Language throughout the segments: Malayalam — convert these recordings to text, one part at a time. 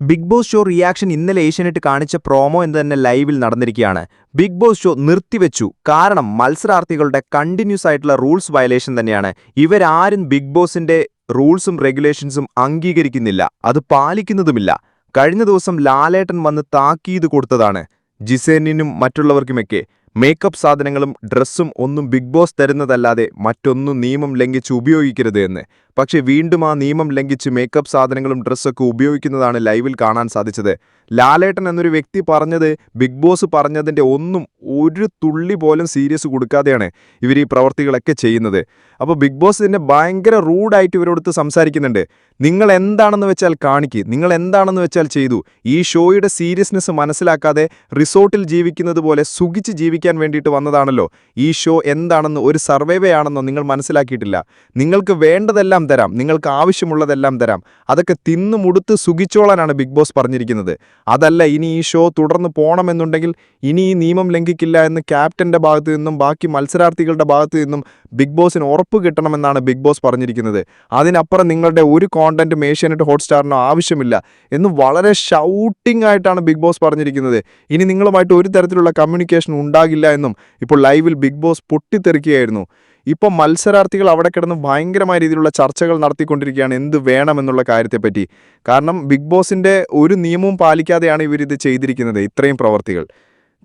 ബിഗ് ബോസ് ഷോ റിയാക്ഷൻ ഇന്നലെ ഏഷ്യാനെറ്റ് കാണിച്ച പ്രോമോ എന്ന് തന്നെ ലൈവിൽ നടന്നിരിക്കുകയാണ്. ബിഗ് ബോസ് ഷോ നിർത്തിവെച്ചു. കാരണം മത്സരാർത്ഥികളുടെ കണ്ടിന്യൂസ് ആയിട്ടുള്ള റൂൾസ് വയലേഷൻ തന്നെയാണ്. ഇവരാരും ബിഗ് ബോസിന്റെ റൂൾസും റെഗുലേഷൻസും അംഗീകരിക്കുന്നില്ല. അത് പാലിക്കുന്നതുമില്ല. കഴിഞ്ഞ ദിവസം ലാലേട്ടൻ വന്ന് താക്കീത് കൊടുത്തതാണ്. ജിസേനിനും മറ്റുള്ളവർക്കുമൊക്കെ മേക്കപ്പ് സാധനങ്ങളും ഡ്രസ്സും ഒന്നും ബിഗ് ബോസ് തരുന്നതല്ലാതെ മറ്റൊന്നും നിയമം ലംഘിച്ച് ഉപയോഗിക്കരുത് എന്ന്. പക്ഷേ വീണ്ടും ആ നിയമം ലംഘിച്ച് മേക്കപ്പ് സാധനങ്ങളും ഡ്രസ്സൊക്കെ ഉപയോഗിക്കുന്നതാണ് ലൈവിൽ കാണാൻ സാധിച്ചത്. ലാലേട്ടൻ എന്നൊരു വ്യക്തി പറഞ്ഞത് ബിഗ് ബോസ് പറഞ്ഞതിന്റെ ഒന്നും ഒരു തുള്ളി പോലും സീരിയസ് കൊടുക്കാതെയാണ് ഇവർ ഈ പ്രവർത്തികളൊക്കെ ചെയ്യുന്നത്. അപ്പോൾ ബിഗ് ബോസ് ഇതിനെ ഭയങ്കര റൂഡായിട്ട് ഇവരോടുത്ത് സംസാരിക്കുന്നുണ്ട്. നിങ്ങൾ എന്താണെന്ന് വെച്ചാൽ കാണിക്ക് നിങ്ങൾ എന്താണെന്ന് വെച്ചാൽ ചെയ്തു. ഈ ഷോയുടെ സീരിയസ്നെസ് മനസ്സിലാക്കാതെ റിസോർട്ടിൽ ജീവിക്കുന്നത് പോലെ സുഖിച്ച് ജീവിക്കാൻ വേണ്ടിയിട്ട് വന്നതാണല്ലോ. ഈ ഷോ എന്താണെന്ന് ഒരു സർവൈവേ ആണെന്നോ നിങ്ങൾ മനസ്സിലാക്കിയിട്ടില്ല. നിങ്ങൾക്ക് വേണ്ടതെല്ലാം തരാം. നിങ്ങൾക്ക് ആവശ്യമുള്ളതെല്ലാം തരാം. അതൊക്കെ തിന്നു മുടുത്ത് സുഖിച്ചോളാനാണ് ബിഗ് ബോസ് പറഞ്ഞിരിക്കുന്നത്. അതല്ല ഇനി ഈ ഷോ തുടർന്ന് പോകണമെന്നുണ്ടെങ്കിൽ ഇനി ഈ നിയമം ലംഘിക്കില്ല എന്ന് ക്യാപ്റ്റന്റെ ഭാഗത്തു നിന്നും ബാക്കി മത്സരാർത്ഥികളുടെ ഭാഗത്തു നിന്നും ബിഗ് ബോസിന് ഉറപ്പ് കിട്ടണമെന്നാണ് ബിഗ് ബോസ് പറഞ്ഞിരിക്കുന്നത്. അതിനപ്പുറം നിങ്ങളുടെ ഒരു കോണ്ടന്റും ഏഷ്യാനെറ്റ് ഹോട്ട്സ്റ്റാറിനോ ആവശ്യമില്ല എന്ന് വളരെ ഷൗട്ടിംഗ് ആയിട്ടാണ് ബിഗ് ബോസ് പറഞ്ഞിരിക്കുന്നത്. ഇനി നിങ്ങളുമായിട്ട് ഒരു തരത്തിലുള്ള കമ്മ്യൂണിക്കേഷൻ ഉണ്ടാകില്ല എന്നും ഇപ്പോൾ ലൈവിൽ ബിഗ് ബോസ് പൊട്ടിത്തെറിക്കുകയായിരുന്നു. ഇപ്പോൾ മത്സരാർത്ഥികൾ അവിടെ കിടന്ന് ഭയങ്കരമായ രീതിയിലുള്ള ചർച്ചകൾ നടത്തിക്കൊണ്ടിരിക്കുകയാണ് എന്ത് വേണമെന്നുള്ള കാര്യത്തെപ്പറ്റി. കാരണം ബിഗ് ബോസിന്റെ ഒരു നിയമവും പാലിക്കാതെയാണ് ഇവരിത് ചെയ്തിരിക്കുന്നത് ഇത്രയും പ്രവർത്തികൾ.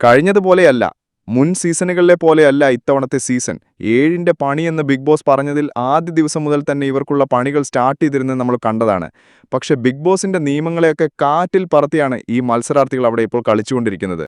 കഴിഞ്ഞതുപോലെയല്ല മുൻ സീസണുകളിലെ പോലെയല്ല ഇത്തവണത്തെ സീസൺ. ഏഴിന്റെ പണിയെന്ന് ബിഗ് ബോസ് പറഞ്ഞതിൽ ആദ്യ ദിവസം മുതൽ തന്നെ ഇവർക്കുള്ള പണികൾ സ്റ്റാർട്ട് ചെയ്തിരുന്നത് നമ്മൾ കണ്ടതാണ്. പക്ഷേ ബിഗ് ബോസിന്റെ നിയമങ്ങളെയൊക്കെ കാറ്റിൽ പറത്തിയാണ് ഈ മത്സരാർത്ഥികൾ അവിടെ ഇപ്പോൾ കളിച്ചുകൊണ്ടിരിക്കുന്നത്.